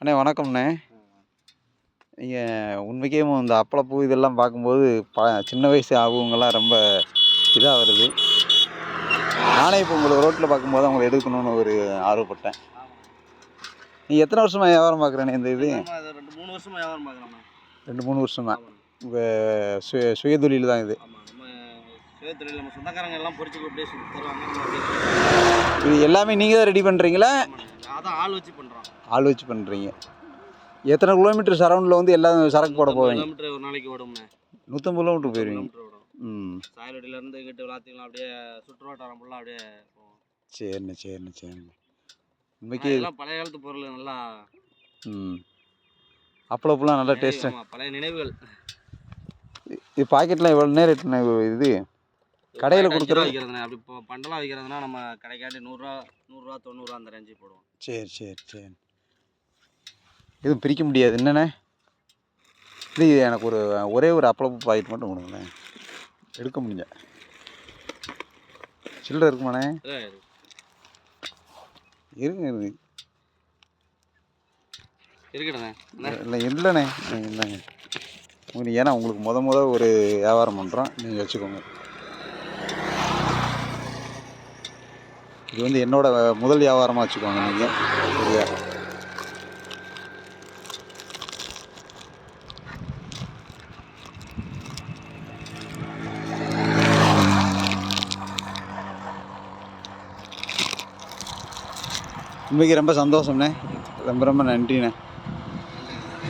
அண்ணே வணக்கம்ண்ணே. நீங்கள் உண்மைக்கே இந்த அப்பளப்பூ இதெல்லாம் பார்க்கும்போது ப சின்ன வயசு ஆகுவங்கெல்லாம் ரொம்ப இதாக வருது. நானே இப்போ உங்களை ரோட்டில் பார்க்கும்போது அவங்கள எடுக்கணும்னு ஒரு ஆர்வப்பட்டேன். நீ எத்தனை வருஷமாக வியாபாரம் பார்க்குறேண்ணே இந்த இது? ரெண்டு மூணு வருஷமா வியாபாரம் ரெண்டு மூணு வருஷமா உங்கள் சுய சுயதொழில் தான் இது. இது எல்லாமே நீங்கள் தான் ரெடி பண்ணுறீங்களா. அதான் ஆள் வச்சு பண்ணுறோம் ஆள் வச்சு பண்ணுறீங்க எத்தனை கிலோமீட்டர் சரௌண்டில் வந்து எல்லாம் சரக்கு போட போவீங்க? கிலோமீட்டர் ஒரு நாளைக்கு ஓடும்ண்ணே. நூற்றம்பது கிலோமீட்டர் போயிடுவீங்க ம். சாயல்வடியிலேருந்து இங்கிட்டு விளாத்திக்கலாம் அப்படியே சுற்றுவட்டாரம் ஃபுல்லாக அப்படியே சரிண்ணே சரிண்ணே சரிண்ணே. உண்மைக்கு இதெல்லாம் பழைய காலத்து பொருள் நல்லா ம். அப்பளப்பெல்லாம் நல்லா டேஸ்ட்டு பழைய நினைவுகள். இது பாக்கெட்லாம் எவ்வளோ நேரம் இது? கடையில் ரூபா விற்கிறதுண்ணே அப்படி இப்போ பண்டலாக விற்கிறதுனா நம்ம கடைக்காட்டி நூறுரூவா நூறுரூவா தொண்ணூறுரூவா அந்த ரேஞ்சு போடுவோம். சரி சரி சரி. எதுவும் பிரிக்க முடியாது. என்னண்ணே? இது எனக்கு ஒரு ஒரே ஒரு அப்பளப்பு பாக்கெட் மட்டும் கொடுங்களேன் எடுக்க முடிஞ்ச. சில்லறை இருக்குமாண்ணே? இருங்க இருங்க இருக்கட்டுண்ணே இல்லை இல்லைண்ணே. இந்தாங்க உங்களுக்கு ஏன்னா உங்களுக்கு முத முத ஒரு வியாபாரம் பண்ணுறோம் நீங்கள் வச்சுக்கோங்க. இது வந்து என்னோட முதல் வியாபாரமாக வச்சுக்கோங்க நீங்கள் சரியா? இன்றைக்கி ரொம்ப சந்தோஷம்ண்ணே. ரொம்ப ரொம்ப நன்றிண்ணே.